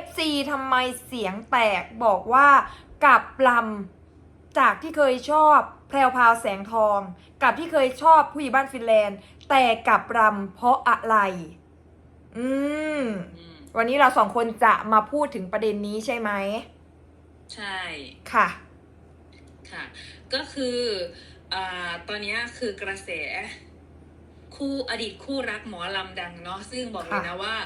FC ทำไมเสียงแตกบอกว่ากับลำจากที่เคยชอบแพรวพราวแสงทอง กับที่เคยชอบผู้ใหญ่บ้านฟินแลนด์ แต่กับรำเพราะอะไรอืมอืม วันนี้เราสองคนจะมาพูดถึงประเด็นนี้ใช่ไหม ใช่ ค่ะ ค่ะ ก็คือ อ่า ตอนเนี้ยคือกระแส คู่อดีตคู่รักหมอลำดังเนาะซึ่งบอกเลยนะว่า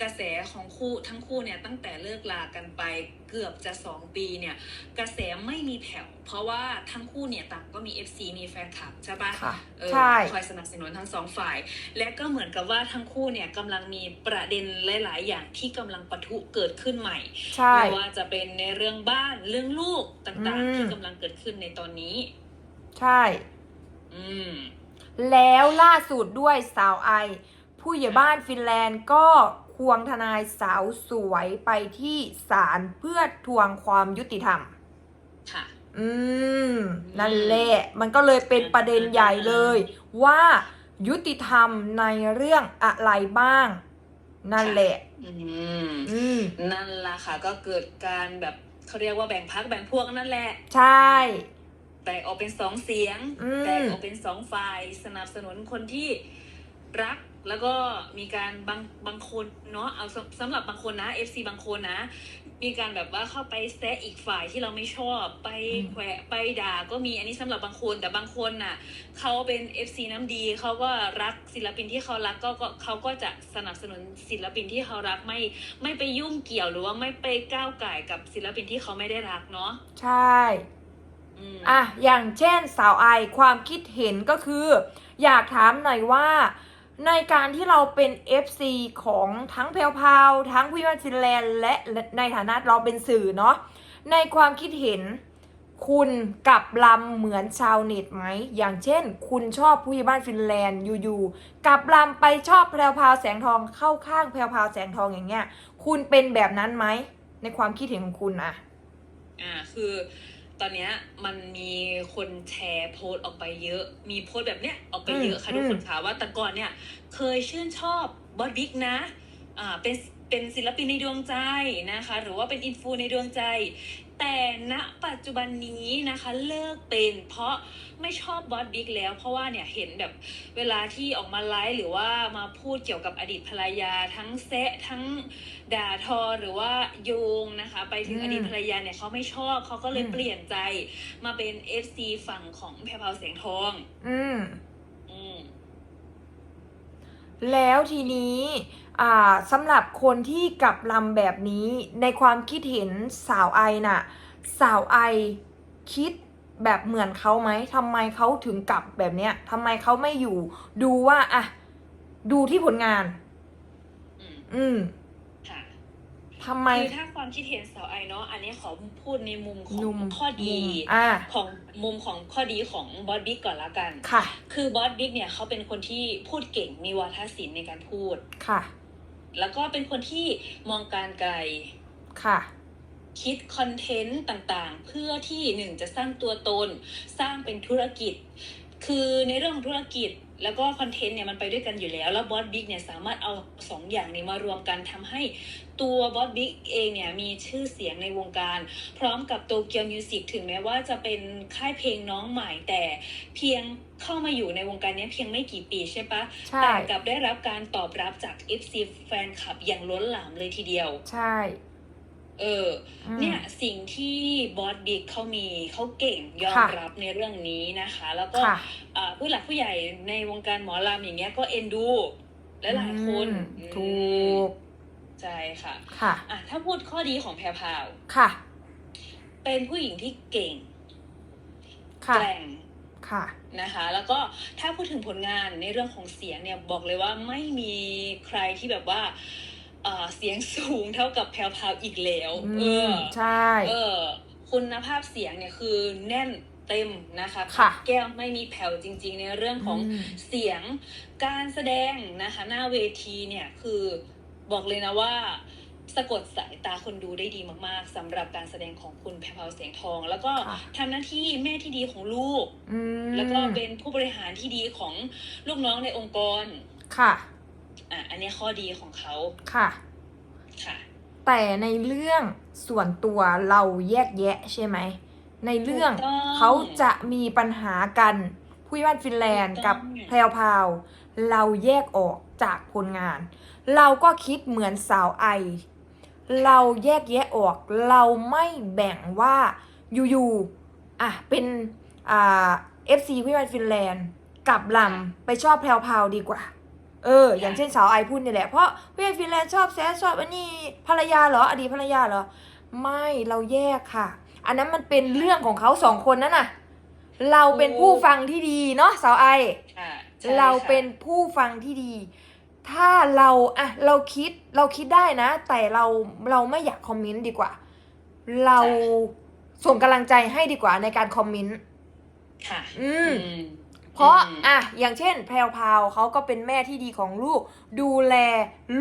กระแสของคู่ทั้งคู่เนี่ยตั้งแต่เลิกลากันไปเกือบจะสองปีเนี่ยกระแสไม่มีแผ่วเพราะว่าทั้งคู่เนี่ยต่างก็มี FC มีแฟนคลับใช่ปะค่ะเออใช่คอยสนับสนุนทั้งสองฝ่าย และก็เหมือนกับว่าทั้งคู่เนี่ยกำลังมีประเด็นหลาย ๆ อย่างที่กำลังปะทุเกิดขึ้นใหม่ใช่ไม่ว่าจะเป็นในเรื่องบ้านเรื่องลูกต่างอืมๆที่กำลังเกิดขึ้นในตอนนี้ ใช่ อืม แล้วล่าสุดด้วยสาวไอ ผู้ใหญ่บ้านฟินแลนด์ก็ควงทนายสาวสวยไปที่ศาลเพื่อทวงความยุติธรรม ค่ะ อืม นั่นแหละ มันก็เลยเป็นประเด็นใหญ่เลย ว่ายุติธรรมในเรื่องอะไรบ้าง นั่นแหละ อืม อืม นั่นล่ะค่ะ ก็เกิดการแบบเขาเรียกว่าแบ่งพักแบ่งพวกนั่นแหละ ใช่ แตกออกเป็นสองเสียง อืม แตกออกเป็นสองฝ่าย สนับสนุนคนที่รักแล้วก็มีการบางบางคนเนาะเอาสำสำหรับบางคนนะ FC บางคนนะ มีการแบบว่าเข้าไปแซะอีกฝ่ายที่เราไม่ชอบไปแขวะไปด่าก็มีอันนี้สำหรับบางคนแต่บางคนน่ะ เขาเป็น FC น้ำดีเขาก็รักศิลปินที่เขารักก็ก็เขาก็จะสนับสนุนศิลปินที่เขารักไม่ไม่ไปยุ่งเกี่ยวหรือว่าไม่ไปก้าวไก่ายกับศิลปินที่เขาไม่ได้รักเนาะ ใช่ อืมอะอย่างเช่นสาวไอความคิดเห็นก็คือ อยากถามหน่อยว่า ในการที่เราเป็น FC ของทั้งแพลวพราวทั้งวิวันฟินแลนด์และในฐานะเราเป็นสื่อเนาะในความคิดเห็นคุณกับลำเหมือนชาวเน็ตไหม อย่างเช่น คุณชอบผู้ใหญ่บ้านฟินแลนด์อยู่ๆกับลำไปชอบแพรวพราวแสงทองเข้าข้างแพรวพราวแสงทองอย่างเงี้ย คุณเป็นแบบนั้นไหม ในความคิดเห็นของคุณอะอ่าคือ ตอนเนี้ยมันมีคนแชร์โพสต์ออกไปเยอะ มีโพสต์แบบเนี้ยออกไปเยอะค่ะอืมทุกคนค่ะว่าแต่ก่อนเนี่ยเคยชื่นชอบบอสบิ๊กนะอ่าเป็นเป็นศิลปินในดวงใจนะคะ หรือว่าเป็นอินฟูในดวงใจ แต่ณปัจจุบันนี้นะคะเลิกเป็นเพราะไม่ชอบบอสบิ๊กแล้ว เพราะว่าเนี่ยเห็นแบบเวลาที่ออกมาไลฟ์หรือว่ามาพูดเกี่ยวกับอดีตภรรยา ทั้งแซะทั้งด่าทอหรือว่าโยงนะคะ ไปถึงอืมอดีตภรรยาเนี่ยเขาไม่ชอบเขาก็เลยอืมเปลี่ยนใจมาเป็น FC ฝั่งของแพรพราวแสงทอง อืมอืม แล้วทีนี้อ่าสำหรับคนที่กลับลำแบบนี้ในความคิดเห็นสาวไอน่ะ สาวไอคิดแบบเหมือนเขาไหมทำไมเขาถึงกลับแบบเนี้ยทำไมเขาไม่อยู่ ดูว่าอะดูที่ผลงาน อืมอืมค่ะ ทำไม คือถ้าความคิดเห็นสาวไอเนาะอันนี้ขอพูดในมุมของนุ่มข้อดีมุมอ่า ของมุมของข้อดีของบอสบิ๊กก่อนละกัน ค่ะ คือบอสบิ๊กเนี่ยเขาเป็นคนที่พูดเก่งมีวาทศิลป์ในการพูด ค่ะ แล้วก็เป็นคนที่มองการไกล ค่ะ คิดคอนเทนต์ต่างๆ เพื่อที่หนึ่งจะสร้างตัวตน สร้างเป็นธุรกิจ คือในเรื่องของธุรกิจแล้วก็คอนเทนต์เนี่ยมันไปด้วยกันอยู่แล้ว แล้วบอสบิ๊กเนี่ยสามารถเอาสองอย่างนี้มารวมกันทำให้ตัวบอสบิ๊กเองเนี่ยมีชื่อเสียงในวงการ พร้อมกับโตเกียวมิวสิกถึงแม้ว่าจะเป็นค่ายเพลงน้องใหม่แต่เพียงเข้ามาอยู่ในวงการเนี้ยเพียงไม่กี่ปีใช่ปะใช่แต่กลับได้รับการตอบรับจาก FC แฟนคลับอย่างล้นหลามเลยทีเดียว ใช่ เอออืมเนี่ยสิ่งที่บอสบิ๊กเขามีเขาเก่งยอมค่ะรับในเรื่องนี้นะคะ แล้วก็ค่ะอ่าผู้หลักผู้ใหญ่ในวงการหมอลำอย่างเงี้ยก็เอ็นดูและหลายๆคนอืมอืมถูกใช่ค่ะ ค่ะอะ ถ้าพูดข้อดีของแพรพราวค่ะ เป็นผู้หญิงที่เก่งค่ะแกร่งค่ะนะคะ แล้วก็ถ้าพูดถึงผลงานในเรื่องของเสียงเนี่ยบอกเลยว่าไม่มีใครที่แบบว่า เอ่อเสียงสูงเท่ากับแพรวพราวอีกแล้วอืเอมอใช่ เออ คุณภาพเสียงเนี่ยคือแน่นเต็มนะคะค่ะแก้วไม่มีแผ่วจริง ๆ ในเรื่องของอืมเสียงการแสดงนะคะ หน้าเวทีเนี่ยคือบอกเลยนะว่าสะกดสายตาคนดูได้ดีมากๆสำหรับการแสดงของคุณแพรวเสียงทอง แล้วก็ค่ะทำหน้าที่แม่ที่ดีของลูกอืมแล้วก็เป็นผู้บริหารที่ดีของลูกน้องในองค์กรค่ะ อะอันนี้ข้อดีของเขาค่ะ ค่ะ แต่ในเรื่องส่วนตัวเราแยกแยะใช่ไหม ในเรื่องถูกต้องเขาจะมีปัญหากันผู้ยิบ้านฟินแลนด์ถูกต้กัอบงแพรวพราว เราแยกออกจากผลงาน เราก็คิดเหมือนสาวไอ เราแยกแยะออก เราไม่แบ่งว่าอยู่ๆอะเป็นอ่า FC ผู้ยิบ้านฟินแลนด์กับลำไปชอบแพรวพราวดีกว่า เออ อย่างเช่นสาวไอพูดนี่แหละ เพราะผู้ยิบ้านฟินแลนด์ชอบแซดชอบอันนี้ภรรยาเหรอ อดีตภรรยาเหรอ ไม่เราแยกค่ะ อันนั้นมันเป็นเรื่องของเขาสองคนนั่นน่ะ เราเป็นผู้ฟังที่ดีเนาะสาวไอค่ะใช่เราค่ะเป็นผู้ฟังที่ดี ถ้าเราอะเราคิดเราคิดได้นะ แต่เราเราไม่อยากคอมเมนต์ดีกว่า เราส่งกำลังใจให้ดีกว่าในการคอมเมนต์ ค่ะ อืมอืม เพราะอืมอะอย่างเช่น แพรวพราวเขาก็เป็นแม่ที่ดีของลูก ดูแล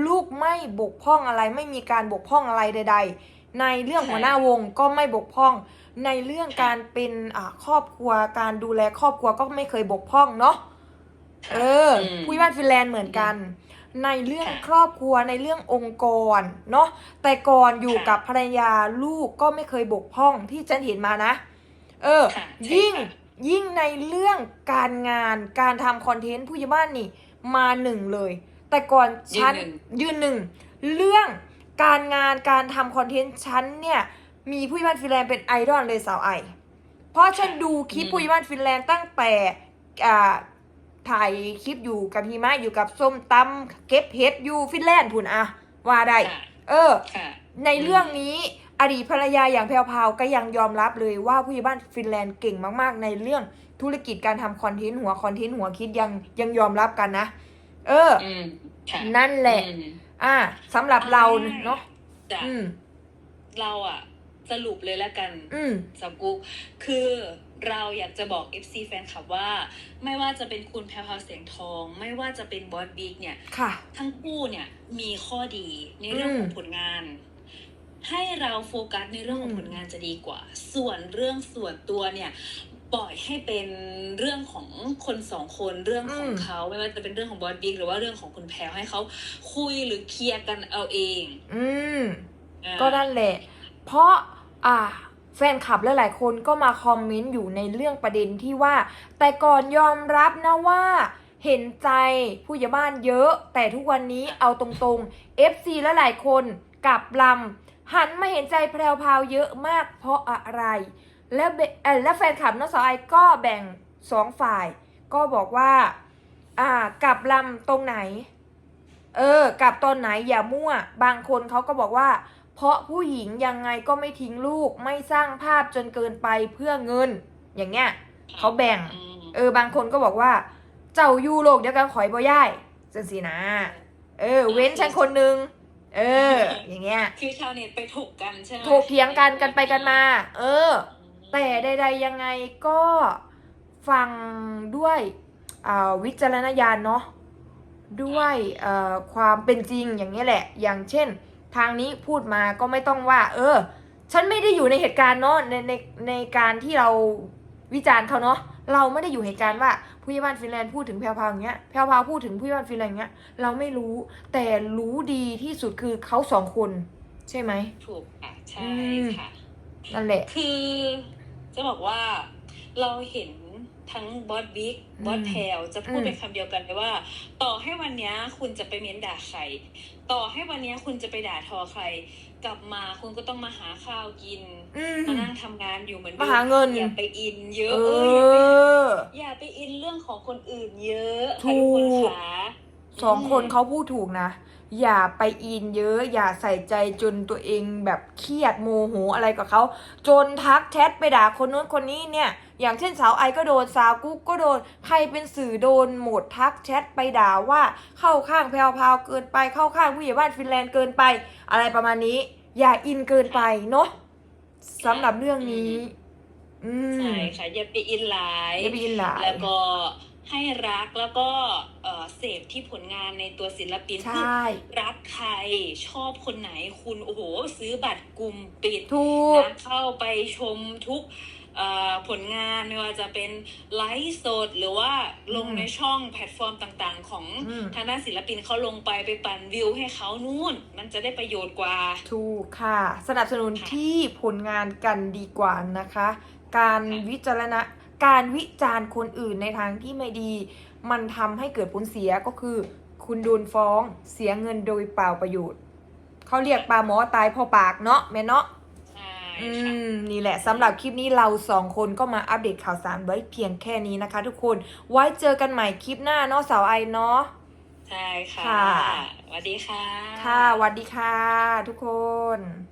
ลูกไม่บกพร่องอะไร ไม่มีการบกพร่องอะไรใด ๆ ในเรื่องหัวหน้าวงก็ไม่บกพร่อง ในเรื่องการเป็นอ่าครอบครัวการดูแลครอบครัวก็ไม่เคยบกพร่องเนาะเอออมผู้บ้านฟินแลนด์เหมือนกัน ในเรื่องค่ะครอบครัวในเรื่ององค์กรเนาะแต่ก่อนอยู่ค่ะกับภรรยาลูกก็ไม่เคยบกพร่องที่ฉันเห็นมานะ เออค่ะใช่ยิ่งค่ะ ยิ่งในเรื่องการงานการทำคอนเทนต์ผู้ใหญ่บ้านนี่มาหนึ่งเลย แต่ก่อนฉันยืนหนึ่งเรื่องการงานการทำคอนเทนต์ฉันเนี่ยมีผู้ใหญ่บ้านฟินแลนด์เป็นไอดอลเลยสาวไอ เพราะฉันดูคลิปอืมผู้ใหญ่บ้านฟินแลนด์ตั้งแต่อ่าถ่ายคลิปอยู่กับหิมะอยู่กับส้มตำเก็บเห็ดอยู่ฟินแลนด์พุ่นอะว่าได้ค่ะเออค่ะในเรื่องนี้ อดีตภรรยาอย่างแพรวพราวก็ยังยอมรับเลยว่าผู้ใหญ่บ้านฟินแลนด์เก่งมากๆ ในเรื่องธุรกิจการทำคอนเทนต์หัวคอนเทนต์หัวคิดยังยังยอมรับกันนะ เอออืมค่ะนั่นแหละอืมอ่าสำหรับเราเนาะจ้ะอืมเราอะสรุปเลยแล้วกันอืมสาวกุ๊กคือเราอยากจะบอก FC แฟนคลับว่า ไม่ว่าจะเป็นคุณแพรวพราวเสียงทอง ไม่ว่าจะเป็นบอสบิ๊กเนี่ยค่ะทั้งคู่เนี่ยมีข้อดีในเรื่องอืมของผลงาน ให้เราโฟกัสในเรื่องของอืมผลงานจะดีกว่า ส่วนเรื่องส่วนตัวเนี่ยปล่อยให้เป็นเรื่องของคนสองคนเรื่องของเขาไม่ว่าจะเป็นเรื่องของบอสบิ๊กหรือว่าเรื่องของคุณแพรวให้เขาคุยหรือเคลียร์กันเอาเอง อืมอ่าก็นั่นแหละ เพราะอ่าแฟนคลับหลายๆคนก็มาคอมเมนต์อยู่ในเรื่องประเด็นที่ว่า แต่ก่อนยอมรับนะว่าเห็นใจผู้ใหญ่บ้านเยอะ แต่ทุกวันนี้เอาตรงๆ FC และหลายคนกับลำ หันมาเห็นใจแพรวพราวเยอะมากเพราะอะไร และเบเอ่อและแฟนคลับน้องสาวไอก็แบ่งสองฝ่าย ก็บอกว่าอ่ากับลำตรงไหน เออกับตอนไหนอย่ามั่ว บางคนเขาก็บอกว่า เพราะผู้หญิงยังไงก็ไม่ทิ้งลูกไม่สร้างภาพจนเกินไปเพื่อเงิน อย่างเงี้ยเขาแบ่งอืมเออบางคนก็บอกว่า เจ้าอยู่โลกเดียวกันขอยบ่ย่ายจังสินะ เออ เว้นฉันคนนึง เออ อย่างเงี้ย คือชาวเน็ตไปถกกันใช่ไหมถกเถียงกันกันไปกันมา เออ แต่ใดๆยังไงก็ฟังด้วยอ่าวิจารณญาณเนาะด้วยเอ่อความเป็นจริงอย่างนี้ยแหละ อย่างเช่น ทางนี้พูดมาก็ไม่ต้องว่า เออ ฉันไม่ได้อยู่ในเหตุการณ์เนาะในในในการที่เราวิจารณ์เขาเนาะ เราไม่ได้อยู่เหตุการณ์ว่าผู้ใหญ่บ้านฟินแลนด์พูดถึงแพรวพราวอย่างเงี้ยแพรวพราวพูดถึงผู้ใหญ่บ้านฟินแลนด์อย่างเงี้ยเราไม่รู้แต่รู้ดีที่สุดคือเขาสองคน ใช่ไหมถูกอะใช่อืมค่ะนั่นแหละคือ จะบอกว่าเราเห็น ทั้งบอสบิ๊กอืมบอสแพลวจะพูดอืมเป็นคำเดียวกันเลยว่า ต่อให้วันเนี้ยคุณจะไปเม้นด่าใคร ต่อให้วันเนี้ยคุณจะไปด่าทอใคร กลับมาคุณก็ต้องมาหาข้าวกินอืมมานั่งทำงานอยู่เหมือนดิมาหาเงินอย่าไปอินเยอะเอเอออย่าไปออย่าไปอินเรื่องของคนอื่นเยอะถูค่ะกทุกคนขา สองคนเขาพูดถูกนะ อย่าไปอินเยอะ อย่าใส่ใจจนตัวเองแบบเครียดโมโหอะไรกับเขา จนทักแชทไปด่าคนนู้นคนนี้เนี่ย อย่างเช่นสาวไอก็โดน สาวกุ๊กก็โดน ใครเป็นสื่อโดนหมดทักแชทไปด่าว่าเข้าข้างแพรวพราวเกินไป เข้าข้างผู้ใหญ่บ้านฟินแลนด์เกินไป อะไรประมาณนี้ อย่าอินเกินไปเนาะสำหรับเรื่องนี้ อืมใช่ค่ะอย่าไปอินหลายอย่าไปอินหลายแล้วก็ ให้รักแล้วก็เอ่อเสพที่ผลงานในตัวศิลปินใชคือ่รักใครชอบคนไหนคุณโอ้โห ซื้อบัตรกลุ่มปิดถูกนะเข้าไปชมทุกเอ่อผลงานไม่ว่าจะเป็นไลฟ์สดหรือว่าลงอืมในช่องแพลตฟอร์มต่างๆ ของอืมทางด้านศิลปินเขาลงไปไปปั่นวิวให้เขานู่น มันจะได้ประโยชน์กว่า ถูกค่ะ สนับสนุนค่ะที่ผลงานกันดีกว่านะคะ การค่ะวิจารณะ การวิจารณ์คนอื่นในทางที่ไม่ดี มันทำให้เกิดผลเสียก็คือ คุณโดนฟ้องเสียเงินโดยเปล่าประโยชน์เขาเรียกปลาหมอตายเพอปากเนาะแม่เนาะใช่อืค่ะมนี่แหละสำหรับคลิปนี้เราสองคนก็มาอัปเดตข่าวสารไว้เพียงแค่นี้นะคะ ทุกคนไว้เจอกันใหม่คลิปหน้าเนาะสาวไอเนาะใช่ค่ะค่ะสวัสดีค่ะ ค่ะสวัสดีค่ะ ทุกคน